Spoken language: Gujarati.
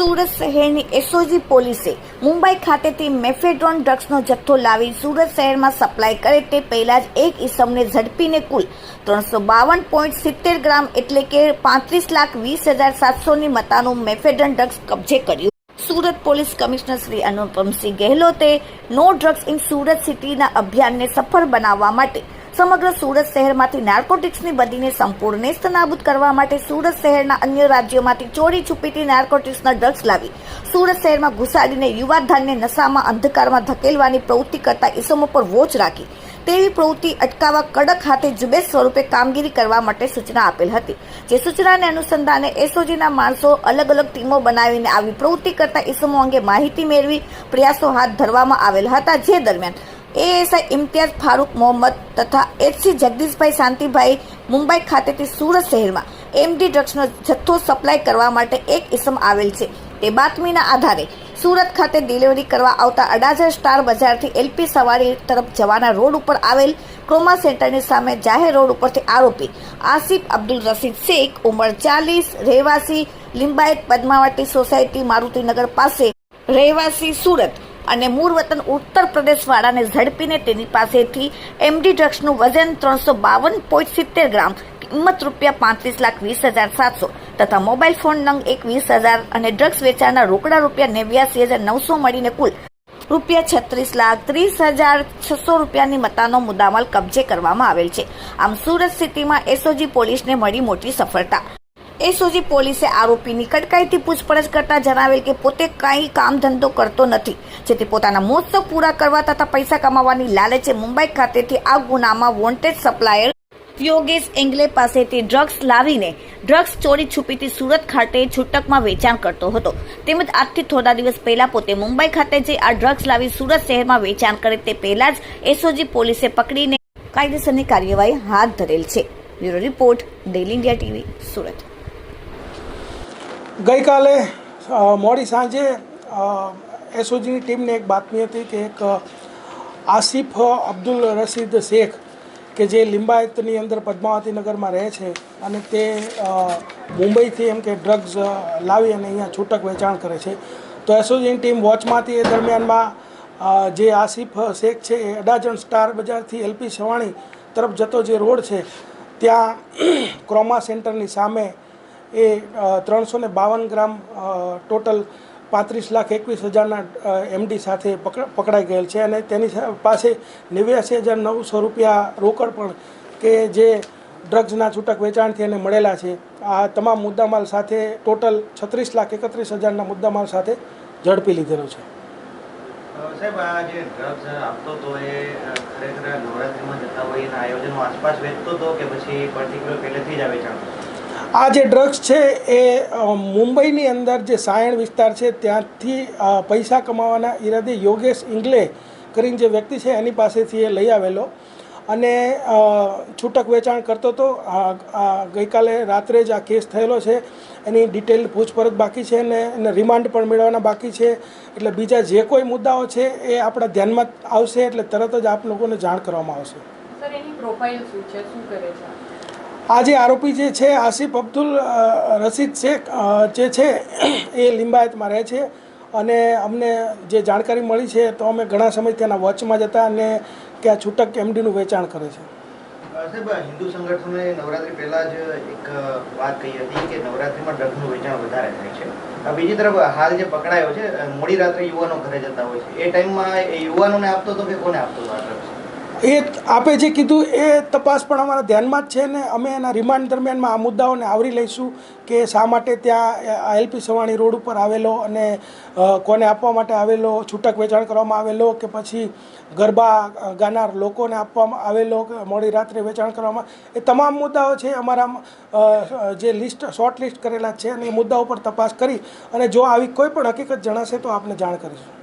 સુરત શહેરની એસઓજી પોલીસે મુંબઈ ખાતેથી મેફેડ્રોન ડ્રગ્સનો જથ્થો લાવી સુરત શહેરમાં સપ્લાય કરે તે પહેલા જ એક ઈસમને ઝડપીને કુલ ત્રણસો બાવન પોઈન્ટ સિત્તેર ગ્રામ એટલે કે પાંત્રીસ લાખ વીસ હજાર સાતસોની મતાનું મેફેડ્રોન ડ્રગ્સ કબજે કર્યું. સુરત પોલીસ કમિશનર શ્રી અનુપમસિંહ ગેહલોતે નો ડ્રગ્સ ઇન સુરત સિટીના અભિયાનને સફળ બનાવવા માટે સમગ્ર સુરત શહેરમાંથી નાર્કોટિક્સની બદીને સંપૂર્ણ નેસ્ત નાબૂદ કરવા માટે સુરત શહેરના અન્ય રાજ્યોમાંથી ચોરી છુપીથી નાર્કોટિક્સના ડ્રગ્સ લાવી સુરત શહેરમાં ઘુસાડીને યુવાધાનને નશામાં અંધકારમાં ધકેલવાની પ્રવૃત્તિ કરતા ઇસમો પર વોચ રાખી. તેવી પ્રવૃત્તિ અટકાવવા કડક હાથે ઝુંબેશ સ્વરૂપે કામગીરી કરવા માટે સૂચના આપેલ હતી. જે સૂચનાને અનુસંધાને એસઓજીના માણસો અલગ અલગ ટીમો બનાવીને આવી પ્રવૃત્તિ કરતા ઇસમો અંગે માહિતી મેળવી પ્રયાસો હાથ ધરવામાં આવેલ હતા. જે દરમિયાન એએસઆઈ ઇમ્તિયાઝ ફારૂક મોહમ્મદ તથા એચસી જગદીશભાઈ શાંતિભાઈ મુંબઈ ખાતેથી સુરત શહેરમાં એમડી ડ્રગ્સનો જથ્થો સપ્લાય કરવા માટે એક ઇસમ આવેલ છે. તે બાતમીના આધારે સુરત ખાતે ડિલિવરી કરવા આવતા અડાજર સ્ટાર બજારથી એલપી સવારી તરફ જવાના રોડ ઉપર આવેલ ક્રોમા સેન્ટરની સામે જાહેર રોડ ઉપરથી આરોપી આસિફ અબ્દુલ રશીદ શેખ, ઉંમર ચાલીસ, રહેવાસી લિંબાયત પદ્માવતી સોસાયટી મારુતિનગર પાસે રહેવાસી સુરત અને મૂળ વતન ઉત્તર પ્રદેશ વાળાને ઝડપીને તેની પાસેથી એમડી ડ્રગ્સનું વજન ત્રણસો બાવન પોઈન્ટ સિત્તેર ગ્રામ, કિંમત રૂપિયા પાંત્રીસ લાખ વીસ હજાર સાતસો તથા મોબાઈલ ફોન નંગ એક વીસ હજાર અને ડ્રગ્સ વેચાણના રોકડા રૂપિયા નેવ્યાસી હજાર નવસો મળીને કુલ રૂપિયા છત્રીસ લાખ ત્રીસ હજાર છસો રૂપિયાની મતાનો મુદ્દામાલ કબજે કરવામાં આવેલ છે. આમ સુરત સિટીમાં એસઓજી પોલીસને મળી મોટી સફળતા. એસઓજી પોલીસે આરોપીની કટકાઈથી પૂછપરછ કરતા જણાવેલ કે પોતે કાંઈ કામ ધંધો કરતો નથી, જેથી પોતાના મોત્સવ પૂરા કરવા તથા પૈસા કમાવાની લાલચે મુંબઈ ખાતેથી આ ગુનામાં વોન્ટેડ સપ્લાયર યોગેશ એંગલે પાસેથી ડ્રગ્સ લાવીને ડ્રગ્સ ચોરી છુપીથી સુરત ખાતે છૂટકમાં વેચાણ કરતો હતો. તેમજ આજથી થોડા દિવસ પહેલા પોતે મુંબઈ ખાતે જે આ ડ્રગ્સ લાવી સુરત શહેરમાં વેચાણ કરે તે પહેલા જ એસઓજી પોલીસે પકડીને કાયદેસરની કાર્યવાહી હાથ ધરેલ છે. Bureau report Daily India TV Surat. ગઈકાલે મોડી સાંજે એસઓજીની ટીમને એક બાતમી હતી કે એક આસિફ અબ્દુલ રશીદ શેખ કે જે લિંબાયતની અંદર પદ્માવતી નગરમાં રહે છે અને તે મુંબઈથી એમ કે ડ્રગ્સ લાવી અને અહીંયા છૂટક વેચાણ કરે છે. તો એસઓજીની ટીમ વોચમાંથી એ દરમિયાનમાં જે આસિફ શેખ છે એ અડાજણ સ્ટાર બજારથી એલપી સવાણી તરફ જતો જે રોડ છે, ત્યાં ક્રોમા સેન્ટરની સામે એ ત્રણસો ને બાવન ગ્રામ ટોટલ પાંત્રીસ લાખ એકવીસ હજારના એમડી સાથે પકડ, પકડાઈ ગયેલ છે અને તેની પાસે નેવ્યાસી હજાર નવસો રૂપિયા રોકડ પણ કે જે ડ્રગ્સના છૂટક વેચાણથી એને મળેલા છે. આ તમામ મુદ્દામાલ સાથે ટોટલ છત્રીસ લાખ એકત્રીસ હજારના મુદ્દામાલ સાથે ઝડપી લીધેલો છે. સાહેબ, આ જે ડ્રગ્સ આપતો હતો એ ખરેખર નવરાત્રિમાં જતા હોય એના આયોજનો આસપાસ વેચતો હતો કે પછી પર્ટિક્યુલર પહેલેથી જ આ વેચાણ આ જે ડ્રગ્સ છે એ મુંબઈની અંદર જે સાયણ વિસ્તાર છે, ત્યાંથી પૈસા કમાવાના ઈરાદે યોગેશ ઇંગલે કરીને જે વ્યક્તિ છે એની પાસેથી એ લઈ આવેલો. અને છૂટક વેચાણ કરતો હતો ગઈકાલે રાત્રે જ આ કેસ થયેલો છે. એની ડિટેલ પૂછપરછ બાકી છે અને એને રિમાન્ડ પણ મેળવવાના બાકી છે. એટલે બીજા જે કોઈ મુદ્દાઓ છે એ આપણા ધ્યાનમાં આવશે એટલે તરત જ આપ લોકોને જાણ કરવામાં આવશે. સર, એની પ્રોફાઇલ શું છે? શું કરે છે? આ જે આરોપી જે છે, આસિફ અબ્દુલ રશીદ શેખ જે છે, એ લિંબાયતમાં રહે છે. અને અમને જે જાણકારી મળી છે, તો અમે ઘણા સમય તેના વોચમાં જતા અને ત્યાં છૂટક એમડીનું વેચાણ કરે છે. સાહેબ હિન્દુ સંગઠને નવરાત્રી પહેલા જ એક વાત કહી હતી કે નવરાત્રીમાં ડ્રગ્સનું વેચાણ વધારે થાય છે. બીજી તરફ હાલ જે પકડાયો છે મોડી રાત્રે યુવાનો ઘરે જતા હોય છે. એ ટાઈમમાં એ યુવાનોને આપતો હતો કે કોને આપતો હતો આ ડ્રગ્સ એ આપે જે કીધું એ તપાસ પણ અમારા ધ્યાનમાં જ છે ને અમે એના રિમાન્ડ દરમિયાનમાં આ મુદ્દાઓને આવરી લઈશું કે શા માટે ત્યાં એલપી સવાણી રોડ ઉપર આવેલો અને કોને આપવા માટે આવેલો, છૂટક વેચાણ કરવામાં આવેલો કે પછી ગરબા ગાનાર લોકોને આપવામાં આવેલો મોડી રાત્રે વેચાણ કરવામાં એ તમામ મુદ્દાઓ છે અમારા જે લિસ્ટ, શોર્ટ લિસ્ટ કરેલા છે અને એ મુદ્દાઓ પર તપાસ કરી અને જો આવી કોઈ પણ હકીકત જણાશે તો આપને જાણ કરીશું.